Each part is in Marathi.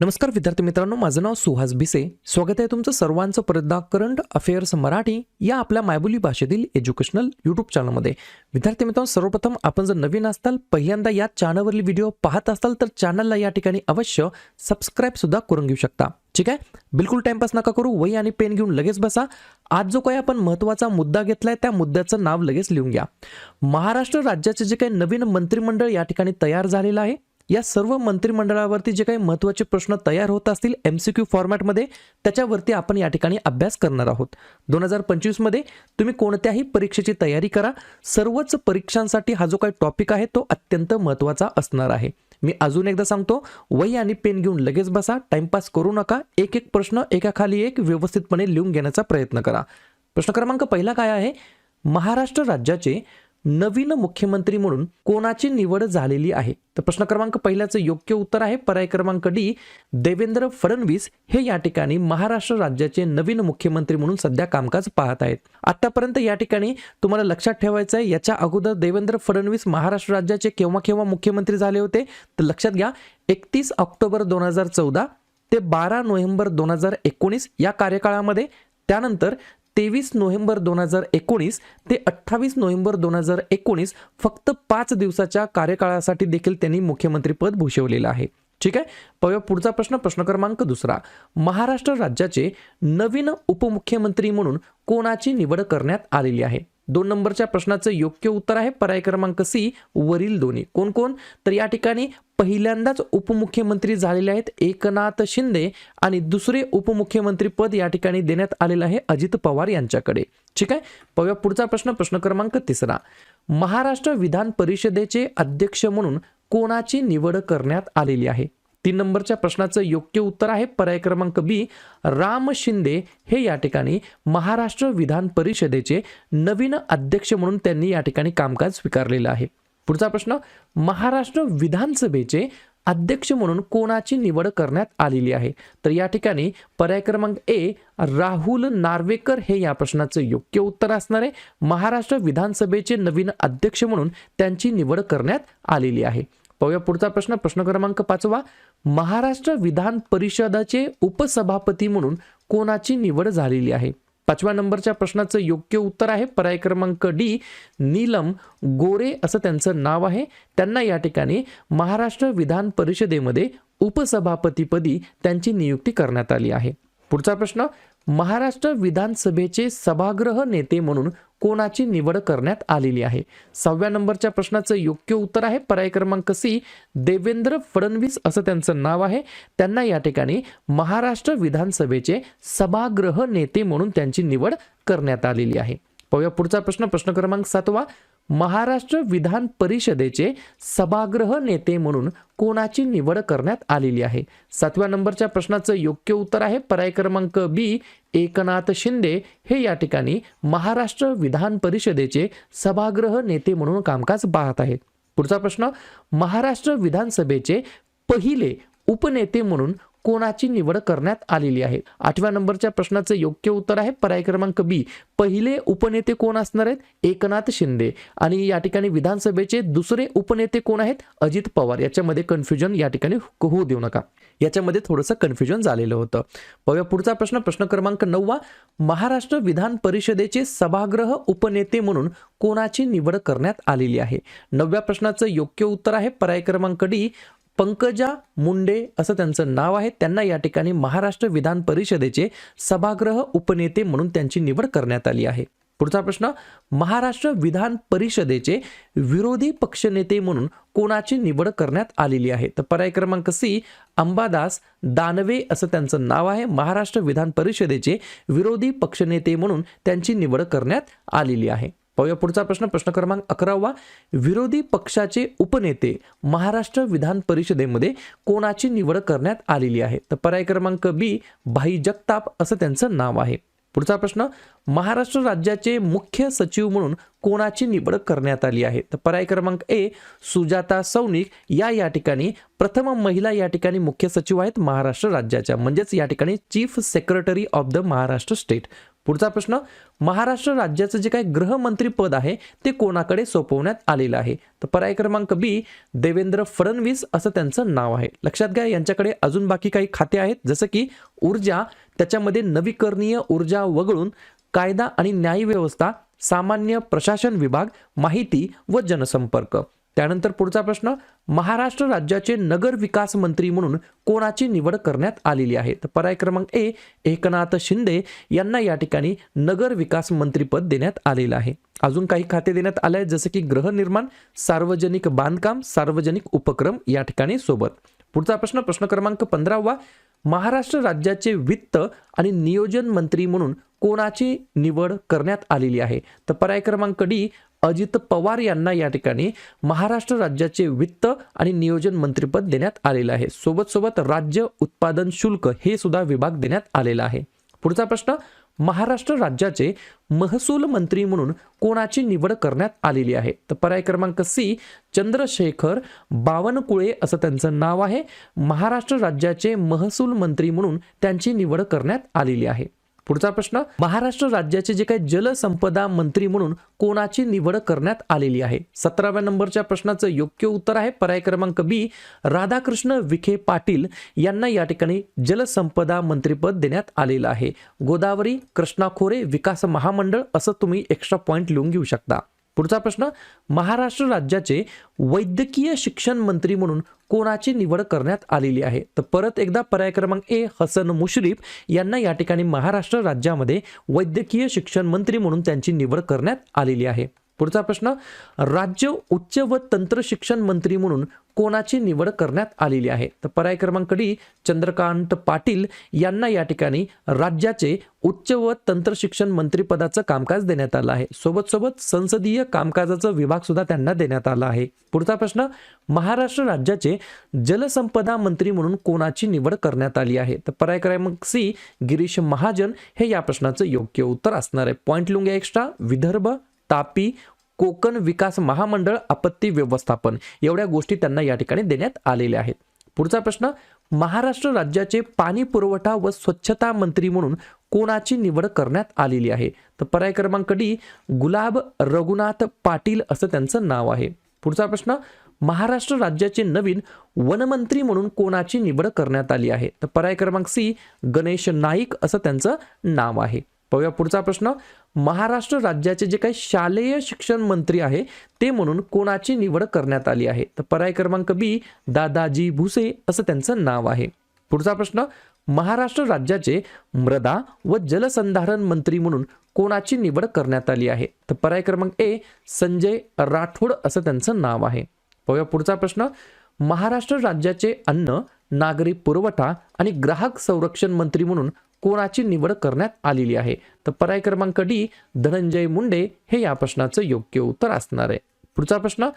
नमस्कार विद्यार्थी मित्रांनो माझं नाव सुहास भिसे. स्वागत आहे तुमचं सर्वांचं परतदा करंट अफेअर्स मराठी या आपल्या मायबोली भाषेतील एज्युकेशनल यूट्यूब चॅनलमध्ये. विद्यार्थी मित्रांनो सर्वप्रथम आपण जर नवीन असताल पहिल्यांदा या चॅनलवरील व्हिडिओ पाहत असाल तर चॅनलला या ठिकाणी अवश्य सबस्क्राईब सुद्धा करून घेऊ शकता. ठीक आहे? बिलकुल टाइमपास नका करू वही आणि पेन घेऊन लगेच बसा. आज जो काही आपण महत्त्वाचा मुद्दा घेतलाय त्या मुद्द्याचं नाव लगेच लिहून घ्या. महाराष्ट्र राज्याचे जे काही नवीन मंत्रिमंडळ या ठिकाणी तयार झालेलं आहे या सर्व मंत्रिमंडळावरती जे काही महत्त्वाचे प्रश्न तयार होत असतील एम सी क्यू फॉर्मॅटमध्ये त्याच्यावरती आपण या ठिकाणी अभ्यास करणार आहोत. दोन हजार पंचवीसमध्ये तुम्ही कोणत्याही परीक्षेची तयारी करा. सर्वच परीक्षांसाठी हा जो काही टॉपिक आहे तो अत्यंत महत्त्वाचा असणार आहे. मी अजून एकदा सांगतो वही आणि पेन घेऊन लगेच बसा टाइमपास करू नका. एक एक प्रश्न एकाखाली एक व्यवस्थितपणे लिहून घेण्याचा प्रयत्न करा. प्रश्न क्रमांक पहिला काय आहे? महाराष्ट्र राज्याचे नवीन मुख्यमंत्री म्हणून कोणाची निवड झालेली आहे? तर प्रश्न क्रमांक पहिल्याचं योग्य उत्तर आहे. पर्याय क्रमांक डी देवेंद्र फडणवीस हे या ठिकाणी महाराष्ट्र राज्याचे नवीन मुख्यमंत्री म्हणून सध्या कामकाज पाहत आहेत. आतापर्यंत या ठिकाणी तुम्हाला लक्षात ठेवायचं आहे याच्या अगोदर देवेंद्र फडणवीस महाराष्ट्र राज्याचे केव्हा केव्हा मुख्यमंत्री झाले होते? तर लक्षात घ्या एकतीस ऑक्टोबर दोन हजार चौदा ते बारा नोव्हेंबर दोन हजार एकोणीस या कार्यकाळामध्ये त्यानंतर तेवीस नोव्हेंबर दोन हजार एकोणीस ते अठ्ठावीस नोव्हेंबर दोन हजार एकोणीस फक्त पाच दिवसाच्या कार्यकाळासाठी देखील त्यांनी मुख्यमंत्रीपद भूषवलेलं आहे. ठीक आहे? पाहूया पुढचा प्रश्न. प्रश्न क्रमांक दुसरा. महाराष्ट्र राज्याचे नवीन उपमुख्यमंत्री म्हणून कोणाची निवड करण्यात आलेली आहे? दोन नंबरच्या प्रश्नाचं योग्य उत्तर आहे. पर्याय क्रमांक सी वरील दोन्ही. कोण कोण? तर या ठिकाणी पहिल्यांदाच उपमुख्यमंत्री झालेले आहेत एकनाथ शिंदे आणि दुसरे उपमुख्यमंत्री पद या ठिकाणी देण्यात आलेलं आहे अजित पवार यांच्याकडे. ठीक आहे? पाहूया पुढचा प्रश्न प्रश्न क्रमांक तिसरा. महाराष्ट्र विधान परिषदेचे अध्यक्ष म्हणून कोणाची निवड करण्यात आलेली आहे? तीन नंबरच्या प्रश्नाचं योग्य उत्तर आहे पर्याय क्रमांक बी. राम शिंदे हे या ठिकाणी महाराष्ट्र विधान परिषदेचे नवीन अध्यक्ष म्हणून त्यांनी या ठिकाणी कामकाज स्वीकारलेलं आहे. पुढचा प्रश्न महाराष्ट्र विधानसभेचे अध्यक्ष म्हणून कोणाची निवड करण्यात आलेली आहे? तर या ठिकाणी पर्याय क्रमांक ए राहुल नार्वेकर हे या प्रश्नाचं योग्य उत्तर असणार आहे. महाराष्ट्र विधानसभेचे नवीन अध्यक्ष म्हणून त्यांची निवड करण्यात आलेली आहे. पाहूया पुढचा प्रश्न. प्रश्न क्रमांक पाचवा. महाराष्ट्र विधान परिषदाचे उपसभापती म्हणून कोणाची निवड झालेली आहे? पाचव्या नंबरच्या प्रश्नाचं योग्य उत्तर आहे पर्याय क्रमांक डी नीलम गोरे असं त्यांचं नाव आहे. त्यांना या ठिकाणी महाराष्ट्र विधान परिषदेमध्ये उपसभापतीपदी त्यांची नियुक्ती करण्यात आली आहे. पुढचा प्रश्न महाराष्ट्र विधानसभेचे सभागृह नेते म्हणून कोणाची निवड करण्यात आलेली आहे? सहाव्या नंबरच्या प्रश्नाचं योग्य उत्तर आहे पर्याय क्रमांक सी देवेंद्र फडणवीस असं त्यांचं नाव आहे. त्यांना या ठिकाणी महाराष्ट्र विधानसभेचे सभागृह नेते म्हणून त्यांची निवड करण्यात आलेली आहे. पाहूया पुढचा प्रश्न प्रश्न क्रमांक सातवा. महाराष्ट्र विधान परिषदेचे सभागृह नेते म्हणून कोणाची निवड करण्यात आलेली आहे? सातव्या नंबरच्या प्रश्नाचं योग्य उत्तर आहे पर्याय क्रमांक बी एकनाथ शिंदे. हे या ठिकाणी महाराष्ट्र विधान परिषदेचे सभागृह नेते म्हणून कामकाज पाहत आहेत. पुढचा प्रश्न महाराष्ट्र विधानसभेचे पहिले उपनेते म्हणून कोणाची निवड करण्यात आलेली आहे? आठव्या नंबरच्या प्रश्नाचं योग्य उत्तर आहे पर्याय क्रमांक बी. पहिले उपनेते कोण असणार आहेत? एकनाथ शिंदे. आणि या ठिकाणी विधानसभेचे दुसरे उपनेते कोण आहेत? अजित पवार. याच्यामध्ये कन्फ्युजन या ठिकाणी होऊ देऊ नका. याच्यामध्ये थोडंसं कन्फ्युजन झालेलं होतं. पाहूया पुढचा प्रश्न. प्रश्न क्रमांक नववा. महाराष्ट्र विधान परिषदेचे सभागृह उपनेते म्हणून कोणाची निवड करण्यात आलेली आहे? नवव्या प्रश्नाचं योग्य उत्तर आहे पर्याय क्रमांक डी. पंकजा मुंडे असं त्यांचं नाव आहे. त्यांना या ठिकाणी महाराष्ट्र विधान परिषदेचे सभागृह उपनेते म्हणून त्यांची निवड करण्यात आली आहे. पुढचा प्रश्न महाराष्ट्र विधान परिषदेचे विरोधी पक्षनेते म्हणून कोणाची निवड करण्यात आलेली आहे? तर पर्याय क्रमांक सी अंबादास दानवे असं त्यांचं नाव आहे. महाराष्ट्र विधान परिषदेचे विरोधी पक्षनेते म्हणून त्यांची निवड करण्यात आलेली आहे. पाहूया पुढचा प्रश्न. प्रश्न क्रमांक अकरावा. विरोधी पक्षाचे उपनेते महाराष्ट्र विधान परिषदेमध्ये कोणाची निवड करण्यात आलेली आहे? तर पर्याय क्रमांक बी भाई जगताप असं त्यांचं नाव आहे. पुढचा प्रश्न महाराष्ट्र राज्याचे मुख्य सचिव म्हणून कोणाची निवड करण्यात आली आहे? तर पर्याय क्रमांक ए सुजाता सौनिक या या ठिकाणी प्रथम महिला या ठिकाणी मुख्य सचिव आहेत महाराष्ट्र राज्याच्या. म्हणजेच या ठिकाणी chief secretary of the Maharashtra state. पुढचा प्रश्न महाराष्ट्र राज्याचं जे काही गृहमंत्री पद आहे ते कोणाकडे सोपवण्यात आलेलं आहे? तर पर्याय क्रमांक बी देवेंद्र फडणवीस असं त्यांचं नाव आहे. लक्षात घ्या यांच्याकडे अजून बाकी काही खाते आहेत जसं की ऊर्जा त्याच्यामध्ये नवीकरणीय ऊर्जा वगळून कायदा आणि न्यायव्यवस्था सामान्य प्रशासन विभाग माहिती व जनसंपर्क. त्यानंतर पुढचा प्रश्न महाराष्ट्र राज्याचे नगर विकास मंत्री म्हणून कोणाची निवड करण्यात आलेली आहे? तर पर्याय क्रमांक ए एकनाथ शिंदे यांना या ठिकाणी नगर विकास मंत्रीपद देण्यात आलेलं आहे. अजून काही खाते देण्यात आले आहेत जसं की गृहनिर्माण सार्वजनिक बांधकाम सार्वजनिक उपक्रम या ठिकाणी सोबत. पुढचा प्रश्न प्रश्न क्रमांक पंधरावा महाराष्ट्र राज्याचे वित्त आणि नियोजन मंत्री म्हणून कोणाची निवड करण्यात आलेली आहे? तर पर्याय क्रमांक डी अजित पवार यांना या ठिकाणी महाराष्ट्र राज्याचे वित्त आणि नियोजन मंत्रीपद देण्यात आलेलं आहे. सोबत सोबत राज्य उत्पादन शुल्क हे सुद्धा विभाग देण्यात आलेला आहे. पुढचा प्रश्न महाराष्ट्र राज्याचे महसूल मंत्री म्हणून कोणाची निवड करण्यात आलेली आहे? तर पर्याय क्रमांक सी चंद्रशेखर बावनकुळे असं त्यांचं नाव आहे. महाराष्ट्र राज्याचे महसूल मंत्री म्हणून त्यांची निवड करण्यात आलेली आहे. पुढचा प्रश्न महाराष्ट्र राज्याचे जे काही जलसंपदा मंत्री म्हणून कोणाची निवड करण्यात आलेली आहे? सतराव्या नंबरच्या प्रश्नाचं योग्य उत्तर आहे. पर्याय क्रमांक बी राधाकृष्ण विखे पाटील यांना या ठिकाणी जलसंपदा मंत्रीपद देण्यात आलेलं आहे. गोदावरी कृष्णा खोरे विकास महामंडळ असं तुम्ही एक्स्ट्रा पॉईंट लिहून घेऊ शकता. पुढचा प्रश्न महाराष्ट्र राज्याचे वैद्यकीय शिक्षण मंत्री म्हणून कोणाची निवड करण्यात आलेली आहे? तर परत एकदा पर्याय क्रमांक ए हसन मुश्रीफ यांना या ठिकाणी महाराष्ट्र राज्यामध्ये वैद्यकीय शिक्षण मंत्री म्हणून त्यांची निवड करण्यात आलेली आहे. पुढचा प्रश्न राज्य उच्च व तंत्र शिक्षण मंत्री म्हणून कोणाची निवड करण्यात आलेली आहे? तर पर्याय क्रमांक डी चंद्रकांत पाटील यांना या ठिकाणी राज्याचे उच्च व तंत्र शिक्षण मंत्रीपदाचं कामकाज देण्यात आलं आहे. सोबत सोबत संसदीय कामकाजाचा विभाग सुद्धा त्यांना देण्यात आला आहे. पुढचा प्रश्न महाराष्ट्र राज्याचे जलसंपदा मंत्री म्हणून कोणाची निवड करण्यात आली आहे? तर पर्याय क्रमांक सी गिरीश महाजन हे या प्रश्नाचं योग्य उत्तर असणार आहे. पॉईंट लिहून घ्या एक्स्ट्रा विदर्भ तापी कोकण विकास महामंडळ आपत्ती व्यवस्थापन एवढ्या गोष्टी त्यांना या ठिकाणी देण्यात आलेल्या आहेत. पुढचा प्रश्न महाराष्ट्र राज्याचे पाणी पुरवठा व स्वच्छता मंत्री म्हणून कोणाची निवड करण्यात आलेली आहे? तर पर्याय क्रमांक डी गुलाब रघुनाथ पाटील असं त्यांचं नाव आहे. पुढचा प्रश्न महाराष्ट्र राज्याचे नवीन वनमंत्री म्हणून कोणाची निवड करण्यात आली आहे? तर पर्याय क्रमांक सी गणेश नाईक असं त्यांचं नाव आहे. पाहूया पुढचा प्रश्न. महाराष्ट्र राज्याचे जे काही शालेय शिक्षण मंत्री आहे ते म्हणून कोणाची निवड करण्यात आली आहे? तर पर्याय क्रमांक बी दादाजी भुसे असं त्यांचं नाव आहे. पुढचा प्रश्न महाराष्ट्र राज्याचे मृदा व जलसंधारण मंत्री म्हणून कोणाची निवड करण्यात आली आहे? तर पर्याय क्रमांक ए संजय राठोड असं त्यांचं नाव आहे. पाहूया पुढचा प्रश्न महाराष्ट्र राज्याचे अन्न नागरी पुरवठा आणि ग्राहक संरक्षण मंत्री म्हणून कोणाची निवड करण्यात आलेली आहे? तर पर्याय क्रमांक डी धनंजय मुंडे हे या प्रश्नाचं योग्य उत्तर असणार आहे. पुढचा प्रश्न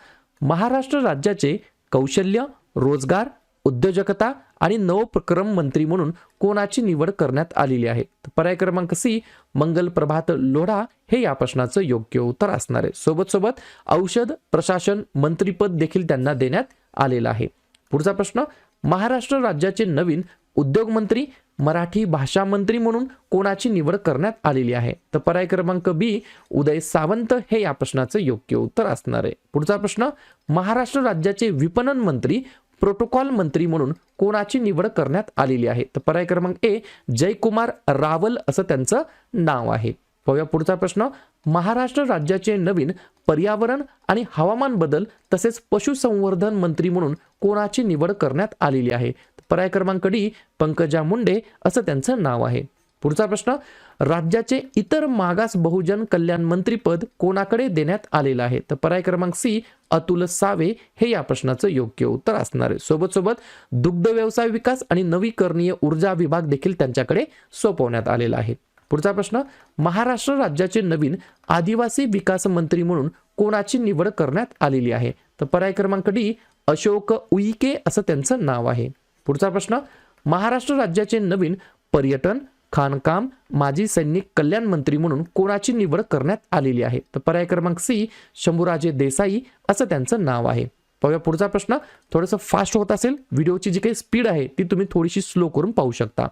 महाराष्ट्र राज्याचे कौशल्य रोजगार उद्योजकता आणि नवप्रक्रम मंत्री म्हणून कोणाची निवड करण्यात आलेली आहे? पर्याय क्रमांक सी मंगल प्रभात लोढा हे या प्रश्नाचं योग्य उत्तर असणार आहे. सोबत सोबत औषध प्रशासन मंत्रीपद देखील त्यांना देण्यात आलेलं आहे. पुढचा प्रश्न महाराष्ट्र राज्याचे नवीन उद्योग मंत्री मराठी भाषा मंत्री म्हणून कोणाची निवड करण्यात आलेली आहे? तर पर्याय क्रमांक बी उदय सावंत हे या प्रश्नाचं योग्य उत्तर असणार आहे. पुढचा प्रश्न महाराष्ट्र राज्याचे विपणन मंत्री प्रोटोकॉल मंत्री म्हणून कोणाची निवड करण्यात आलेली आहे? तर पर्याय क्रमांक ए जयकुमार रावल असं त्यांचं नाव आहे. पाहूया पुढचा प्रश्न महाराष्ट्र राज्याचे नवीन पर्यावरण आणि हवामान बदल तसेच पशुसंवर्धन मंत्री म्हणून कोणाची निवड करण्यात आलेली आहे? पर्याय क्रमांक डी पंकजा मुंडे असं त्यांचं नाव आहे. पुढचा प्रश्न राज्याचे इतर मागास बहुजन कल्याण मंत्रीपद कोणाकडे देण्यात आलेलं आहे? तर पर्याय क्रमांक सी अतुल सावे हे या प्रश्नाचं योग्य उत्तर असणार आहे. सोबत सोबत दुग्ध व्यवसाय विकास आणि नवीकरणीय ऊर्जा विभाग देखील त्यांच्याकडे सोपवण्यात आलेला आहे. पुढचा प्रश्न महाराष्ट्र राज्याचे नवीन आदिवासी विकास मंत्री म्हणून कोणाची निवड करण्यात आलेली आहे? तर पर्याय क्रमांक डी अशोक उईके असं त्यांचं नाव आहे. पुढचा प्रश्न महाराष्ट्र राज्याचे नवीन पर्यटन खाणकाम माजी सैनिक कल्याण मंत्री म्हणून कोणाची निवड करण्यात आलेली आहे? तर पर्याय क्रमांक सी शंभूराजे देसाई असं त्यांचं नाव आहे. पाहूया पुढचा प्रश्न. थोडंसं फास्ट होत असेल व्हिडिओची जी काही स्पीड आहे ती तुम्ही थोडीशी स्लो करून पाहू शकता.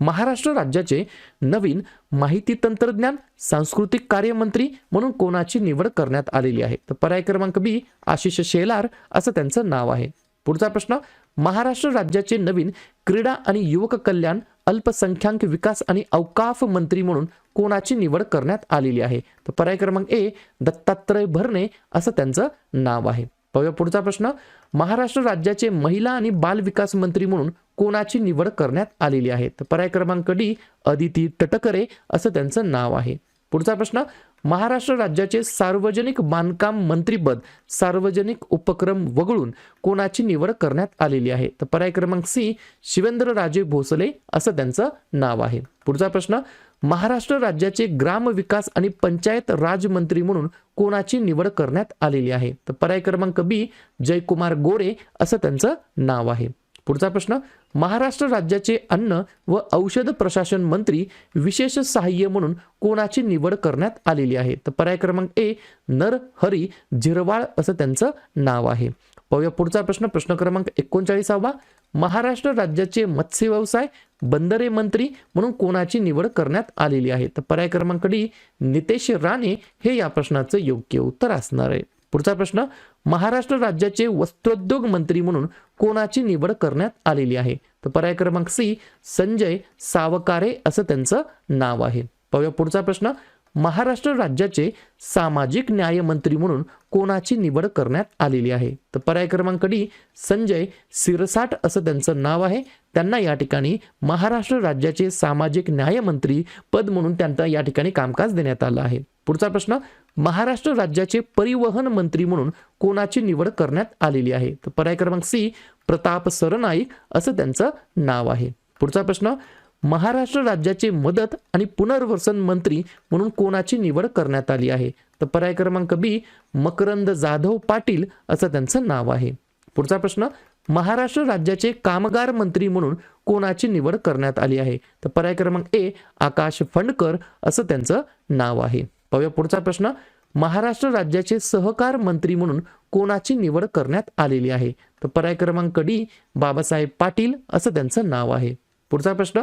महाराष्ट्र राज्याचे नवीन माहिती तंत्रज्ञान सांस्कृतिक कार्यमंत्री म्हणून कोणाची निवड करण्यात आलेली आहे? तर पर्याय क्रमांक बी आशिष शेलार असं त्यांचं नाव आहे. पुढचा प्रश्न महाराष्ट्र राज्याचे नवीन क्रीडा आणि युवक कल्याण अल्पसंख्याक विकास आणि अवकाफ मंत्री म्हणून कोणाची निवड करण्यात आलेली आहे? तर पर्याय क्रमांक ए दत्तात्रय भरणे असं त्यांचं नाव आहे. पाहूया पुढचा प्रश्न. महाराष्ट्र राज्याचे महिला आणि बाल विकास मंत्री म्हणून कोणाची निवड करण्यात आलेली आहे? तर पर्याय क्रमांक डी अदिती टटकरे असं त्यांचं नाव आहे. पुढचा प्रश्न. महाराष्ट्र राज्याचे सार्वजनिक बांधकाम मंत्रीपद सार्वजनिक उपक्रम वगळून कोणाची निवड करण्यात आलेली आहे? तर पर्याय क्रमांक सी शिवेंद्र राजे भोसले असं त्यांचं नाव आहे. पुढचा प्रश्न महाराष्ट्र राज्याचे ग्राम विकास आणि पंचायत राजमंत्री म्हणून कोणाची निवड करण्यात आलेली आहे? तर पर्याय क्रमांक बी जयकुमार गोरे असं त्यांचं नाव आहे. पुढचा प्रश्न महाराष्ट्र राज्याचे अन्न व औषध प्रशासन मंत्री विशेष सहाय्य म्हणून कोणाची निवड करण्यात आलेली आहे? तर पर्याय क्रमांक ए नर हरी झिरवाळ असं त्यांचं नाव आहे. पाहूया पुढचा प्रश्न प्रश्न क्रमांक एकोणचाळीसावा. महाराष्ट्र राज्याचे मत्स्य व्यवसाय बंदरे मंत्री म्हणून कोणाची निवड करण्यात आलेली आहे? तर पर्याय क्रमांक डी नितेश राणे हे या प्रश्नाचं योग्य उत्तर असणार आहे. पुढचा प्रश्न महाराष्ट्र राज्याचे वस्त्रोद्योग मंत्री म्हणून कोणाची निवड करण्यात आलेली आहे? तर पर्याय क्रमांक सी संजय सावकारे असं त्यांचं नाव आहे. पाहूया पुढचा प्रश्न. महाराष्ट्र राज्याचे सामाजिक न्याय मंत्री म्हणून कोणाची निवड करण्यात आलेली आहे? तर पर्याय क्रमांक डी संजय सिरसाट असं त्यांचं नाव आहे. त्यांना या ठिकाणी महाराष्ट्र राज्याचे सामाजिक न्याय मंत्री पद म्हणून त्यांना या ठिकाणी कामकाज देण्यात आलं आहे. पुढचा प्रश्न महाराष्ट्र राज्याचे परिवहन मंत्री म्हणून कोणाची निवड करण्यात आलेली आहे? तर पर्याय क्रमांक सी प्रताप सरनाईक असं त्यांचं नाव आहे. पुढचा प्रश्न महाराष्ट्र राज्याचे मदत आणि पुनर्वसन मंत्री म्हणून कोणाची निवड करण्यात आली आहे? तर पर्याय क्रमांक बी मकरंद जाधव पाटील असं त्यांचं नाव आहे. पुढचा प्रश्न महाराष्ट्र राज्याचे कामगार मंत्री म्हणून कोणाची निवड करण्यात आली आहे? तर पर्याय क्रमांक ए आकाश फंडकर असं त्यांचं नाव आहे. पाहूया पुढचा प्रश्न महाराष्ट्र राज्याचे सहकार मंत्री म्हणून कोणाची निवड करण्यात आलेली आहे? तर पर्याय क्रमांक डी बाबासाहेब पाटील असं त्यांचं नाव आहे. पुढचा प्रश्न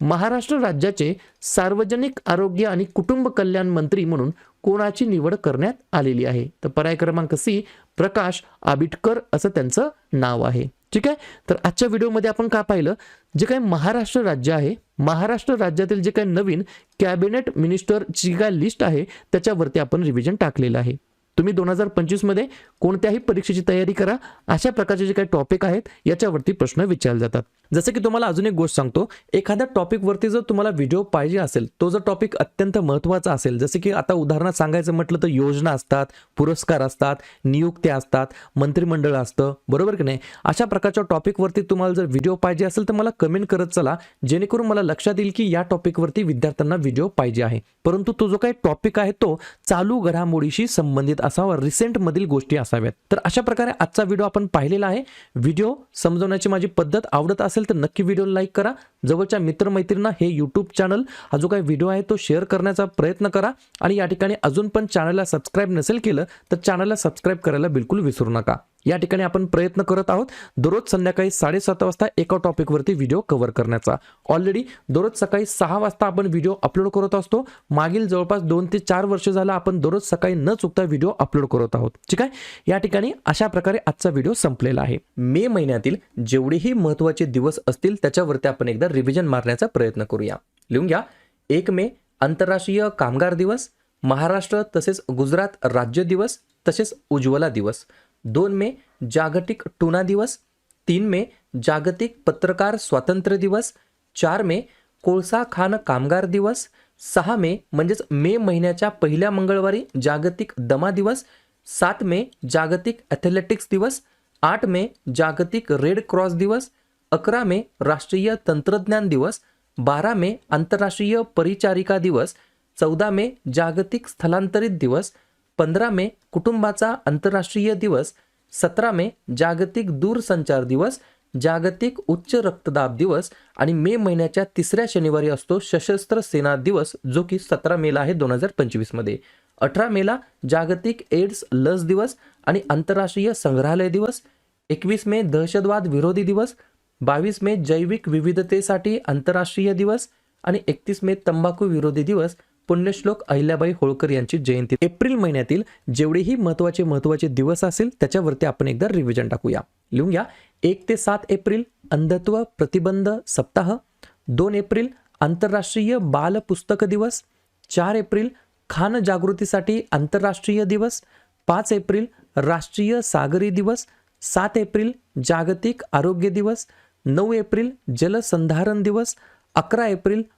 महाराष्ट्र राज्याचे सार्वजनिक आरोग्य आणि कुटुंब कल्याण मंत्री म्हणून कोणाची निवड करण्यात आलेली आहे? तर पर्याय क्रमांक सी प्रकाश आबिटकर असं त्यांचं नाव आहे. ठीक आहे? तर आजच्या व्हिडिओमध्ये आपण का पाहिलं? जे काही महाराष्ट्र राज्य आहे महाराष्ट्र राज्यातील जे काही नवीन कॅबिनेट मिनिस्टरची काय लिस्ट आहे त्याच्यावरती आपण रिव्हिजन टाकलेलं आहे. तुम्ही दोन हजार पंचवीसमध्ये कोणत्याही परीक्षेची तयारी करा. अशा प्रकारचे जे काही टॉपिक आहेत याच्यावरती प्रश्न विचारले जातात. जसं की तुम्हाला अजून एक गोष्ट सांगतो एखाद्या टॉपिकवरती जर तुम्हाला व्हिडिओ पाहिजे असेल तो जर टॉपिक अत्यंत महत्त्वाचा असेल जसं की आता उदाहरणात सांगायचं म्हटलं तर योजना असतात पुरस्कार असतात नियुक्त्या असतात मंत्रिमंडळ असतं बरोबर की नाही? अशा प्रकारच्या टॉपिकवरती तुम्हाला जर व्हिडिओ पाहिजे असेल तर मला कमेंट करत चला जेणेकरून मला लक्षात येईल की या टॉपिकवरती विद्यार्थ्यांना व्हिडिओ पाहिजे आहे. परंतु तो जो काही टॉपिक आहे तो चालू घडामोडीशी संबंधित असावा रिसेंटमधील गोष्टी असाव्यात. तर अशा प्रकारे आजचा व्हिडिओ आपण पाहिलेला आहे. व्हिडिओ समजवण्याची माझी पद्धत आवडत असेल तर नक्की व्हिडिओ लाईक करा. जवळच्या मित्रमैत्रींना हे यूट्यूब चॅनल हा जो काही व्हिडिओ आहे तो शेअर करण्याचा प्रयत्न करा. आणि या ठिकाणी अजून पण चॅनलला सबस्क्राईब नसेल केलं तर चॅनलला सबस्क्राईब करायला बिलकुल विसरू नका. या ठिकाणी आपण प्रयत्न करत आहोत दररोज संध्याकाळी साडेसात वाजता एका टॉपिकवरती व्हिडिओ कव्हर करण्याचा. ऑलरेडी दररोज सकाळी सहा वाजता आपण व्हिडिओ अपलोड करत असतो. मागील जवळपास दोन ते चार वर्ष झालं आपण दररोज सकाळी न चुकता व्हिडिओ अपलोड करत आहोत. ठीक आहे? या ठिकाणी अशा प्रकारे आजचा व्हिडिओ संपलेला आहे. मे महिन्यातील जेवढेही महत्त्वाचे दिवस असतील त्याच्यावरती आपण एकदा रिव्हिजन मारण्याचा प्रयत्न करूया. लिहून घ्या. एक मे आंतरराष्ट्रीय कामगार दिवस. महाराष्ट्र तसेच गुजरात राज्य दिवस तसेच उज्ज्वला दिवस. दोन मे जागतिक टुना दिवस. तीन मे जागतिक पत्रकार स्वातंत्र्य दिवस. चार मे कोळसा खान कामगार दिवस. सहा मे म्हणजेच मे महिन्याच्या पहिल्या मंगळवारी जागतिक दमा दिवस. सात मे जागतिक ॲथलेटिक्स दिवस. आठ मे जागतिक रेड क्रॉस दिवस. अकरा मे राष्ट्रीय तंत्रज्ञान दिवस. बारा मे आंतरराष्ट्रीय परिचारिका दिवस. चौदा मे जागतिक स्थलांतरित दिवस. पंधरा मे कुटुंबाचा आंतरराष्ट्रीय दिवस सतरा मे जागतिक दूरसंचार दिवस जागतिक उच्च रक्तदाब दिवस आणि मे महिन्याच्या तिसऱ्या शनिवारी असतो सशस्त्र सेना दिवस जो की सतरा मेला आहे दोन हजार पंचवीसमध्ये अठरा मेला जागतिक एड्स लस दिवस आणि आंतरराष्ट्रीय संग्रहालय दिवस एकवीस मे दहशतवाद विरोधी दिवस बावीस मे जैविक विविधतेसाठी आंतरराष्ट्रीय दिवस आणि एकतीस मे तंबाखू विरोधी दिवस पुण्यश्लोक अहिल्याबाई होळकर यांची जयंती. एप्रिल महिन्यातील जेवढेही महत्त्वाचे महत्त्वाचे दिवस असेल त्याच्यावरती आपण एकदा रिव्हिजन टाकूया. लिहून घ्या. एक ते सात एप्रिल अंधत्व प्रतिबंध सप्ताह. दोन एप्रिल आंतरराष्ट्रीय बाल पुस्तक दिवस. चार एप्रिल खान जागृतीसाठी आंतरराष्ट्रीय दिवस. पाच एप्रिल राष्ट्रीय सागरी दिवस. सात एप्रिल जागतिक आरोग्य दिवस. नऊ एप्रिल जलसंधारण दिवस. अकरा एप्रिल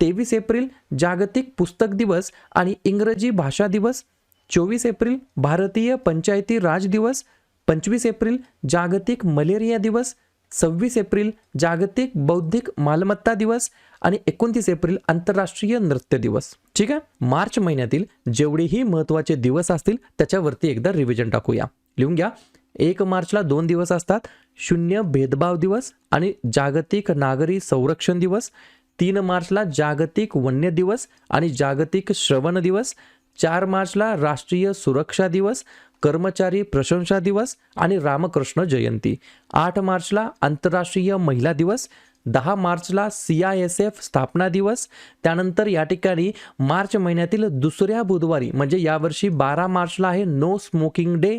तेवीस एप्रिल जागतिक पुस्तक दिवस आणि इंग्रजी भाषा दिवस. चोवीस एप्रिल भारतीय पंचायती राज दिवस. पंचवीस एप्रिल जागतिक मलेरिया दिवस. सव्वीस एप्रिल जागतिक बौद्धिक मालमत्ता दिवस. आणि एकोणतीस एप्रिल आंतरराष्ट्रीय नृत्य दिवस. ठीक आहे? मार्च महिन्यातील जेवढेही महत्त्वाचे दिवस असतील त्याच्यावरती एकदा रिव्हिजन टाकूया. लिहून घ्या. एक मार्चला दोन दिवस असतात. शून्य भेदभाव दिवस आणि जागतिक नागरी संरक्षण दिवस. तीन मार्चला जागतिक वन्य दिवस आणि जागतिक श्रवण दिवस चार मार्चला राष्ट्रीय सुरक्षा दिवस कर्मचारी प्रशंसा दिवस आणि रामकृष्ण जयंती आठ मार्चला आंतरराष्ट्रीय महिला दिवस दहा मार्चला सी आय एस एफ स्थापना दिवस त्यानंतर या ठिकाणी मार्च महिन्यातील दुसऱ्या बुधवारी म्हणजे यावर्षी बारा मार्चला आहे नो स्मोकिंग डे